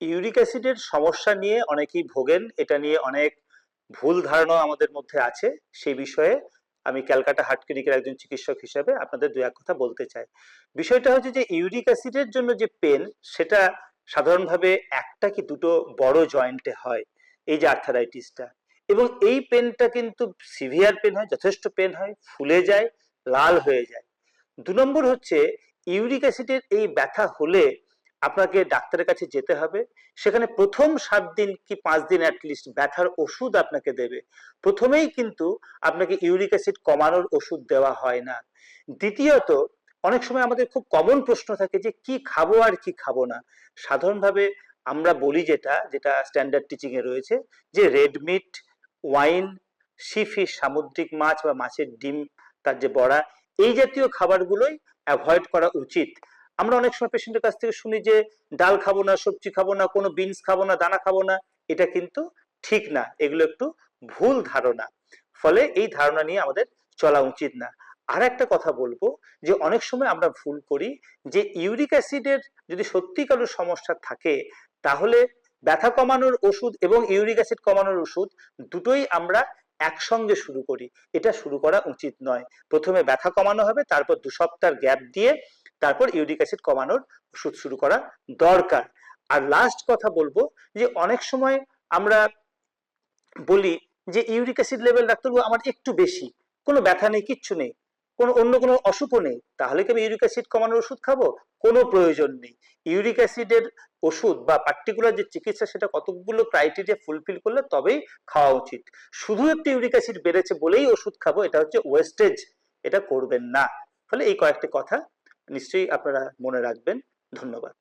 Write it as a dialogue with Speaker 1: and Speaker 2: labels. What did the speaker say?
Speaker 1: Uric অ্যাসিডের সমস্যা নিয়ে অনেকেই ভোগেন। এটা নিয়ে অনেক ভুল ধারণা আমাদের মধ্যে আছে। সেই বিষয়ে আমি ক্যালকাটা হার্ট ক্লিনিকের একজন চিকিৎসক হিসেবে আপনাদের দু এক কথা বলতে চাই। বিষয়টা হচ্ছে যে, ইউরিক অ্যাসিডের জন্য যে পেন, সেটা সাধারণভাবে একটা কি দুটো বড় জয়েন্টে হয়, এই যে আর্থারাইটিসটা। এবং এই পেনটা কিন্তু সিভিয়ার পেন হয়, যথেষ্ট পেন হয়, ফুলে যায়, লাল হয়ে যায়। দু নম্বর হচ্ছে, ইউরিক অ্যাসিডের এই ব্যথা হলে আপনাকে ডাক্তারের কাছে যেতে হবে। সেখানে প্রথম সাত দিন কি পাঁচ দিন অ্যাটলিস্ট ব্যথার ওষুধ আপনাকে দেবে। প্রথমেই কিন্তু আপনাকে ইউরিক অ্যাসিড কমানোর ওষুধ দেওয়া হয় না। দ্বিতীয়ত, অনেক সময় আমাদের খুব কমন প্রশ্ন থাকে যে, কি খাব আর কি খাব না? সাধারণভাবে আমরা বলি যেটা যেটা স্ট্যান্ডার্ড টিচিং এ রয়েছে, যে red meat wine sea fish সামুদ্রিক মাছ বা মাছের ডিম, তার যে বড়া, এই জাতীয় খাবারগুলোই অ্যাভয়েড করা উচিত। আমরা অনেক সময় পেশেন্টের কাছ থেকে শুনি যে, ডাল খাব না, সবজি খাব না, কোনো বিনস খাব না, দানা খাব না, এটা কিন্তু ঠিক না। এগুলো একটু ভুল ধারণা। ফলে এই ধারণা নিয়ে আমাদের চলা উচিত না। আর একটা কথা বলব যে, অনেক সময় আমরা ভুল করি যে, ইউরিক অ্যাসিডের যদি সত্যি কারও সমস্যা থাকে, তাহলে ব্যথা কমানোর ওষুধ এবং ইউরিক অ্যাসিড কমানোর ওষুধ দুটোই আমরা একসঙ্গে শুরু করি। এটা শুরু করা উচিত নয়। প্রথমে ব্যথা কমানো হবে, তারপর দু সপ্তাহ গ্যাপ দিয়ে তারপর ইউরিক অ্যাসিড কমানোর ওষুধ শুরু করা দরকার। আর লাস্ট কথা বলব যে অনেক সময় আমরা বলি যে ইউরিক অ্যাসিড লেভেল ডাক্তারবাবু আমার একটু বেশি, কোনো ব্যথা নেই, কিচ্ছু নেই, কোনো অন্য কোনো অসুখও নেই, তাহলে কি আমি ইউরিক অ্যাসিড কমানোর ওষুধ খাব? কোনো প্রয়োজন নেই। ইউরিক অ্যাসিডের ওষুধ বা পার্টিকুলার যে চিকিৎসা সেটা কতগুলো ক্রাইটেরিয়া ফুলফিল করলে তবেই খাওয়া উচিত। শুধু একটু ইউরিক অ্যাসিড বেড়েছে বলেই ওষুধ খাব, এটা হচ্ছে ওয়েস্টেজ এটা করবেন না। ফলে এই কয়েকটি কথা নিশ্চয়ই আপনারা মনে রাখবেন। ধন্যবাদ।